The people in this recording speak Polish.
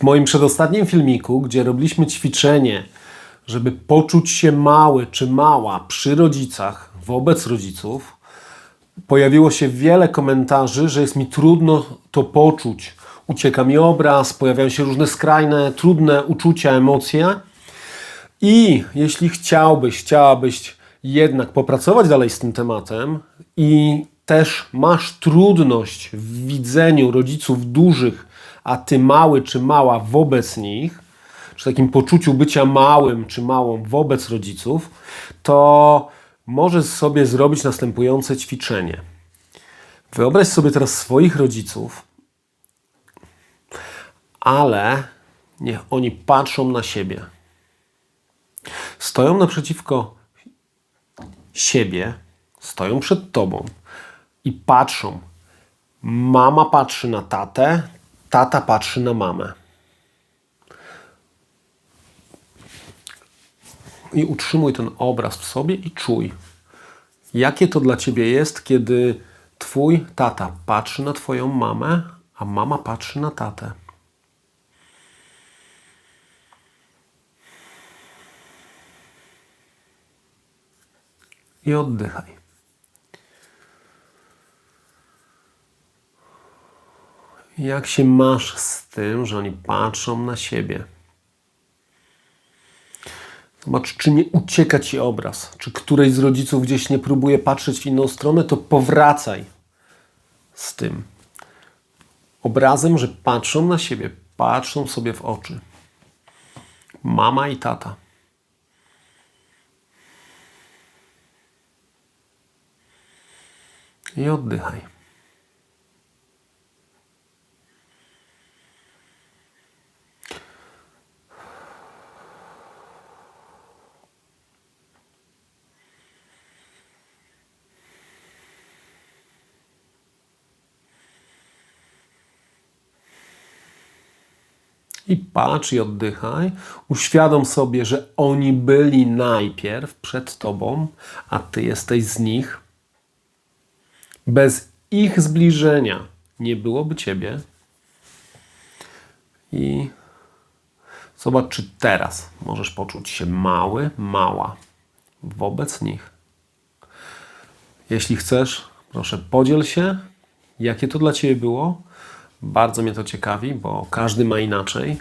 W moim przedostatnim filmiku, gdzie robiliśmy ćwiczenie, żeby poczuć się mały czy mała przy rodzicach, wobec rodziców, pojawiło się wiele komentarzy, że jest mi trudno to poczuć. Ucieka mi obraz, pojawiają się różne skrajne, trudne uczucia, emocje. I jeśli chciałbyś, chciałabyś jednak popracować dalej z tym tematem i też masz trudność w widzeniu rodziców dużych, a ty mały czy mała wobec nich, czy takim poczuciu bycia małym czy małą wobec rodziców, to możesz sobie zrobić następujące ćwiczenie. Wyobraź sobie teraz swoich rodziców, ale niech oni patrzą na siebie. Stoją naprzeciwko siebie, stoją przed tobą i patrzą. Mama patrzy na tatę, tata patrzy na mamę. I utrzymuj ten obraz w sobie i czuj, jakie to dla ciebie jest, kiedy twój tata patrzy na twoją mamę, a mama patrzy na tatę. I oddychaj. Jak się masz z tym, że oni patrzą na siebie? Zobacz, czy nie ucieka ci obraz, czy któryś z rodziców gdzieś nie próbuje patrzeć w inną stronę, to powracaj z tym obrazem, że patrzą na siebie, patrzą sobie w oczy. Mama i tata. I oddychaj. I patrz i oddychaj. Uświadom sobie, że oni byli najpierw przed tobą, a ty jesteś z nich. Bez ich zbliżenia nie byłoby ciebie. I zobacz, czy teraz możesz poczuć się mały, mała wobec nich. Jeśli chcesz, proszę podziel się, jakie to dla ciebie było. Bardzo mnie to ciekawi, bo każdy ma inaczej.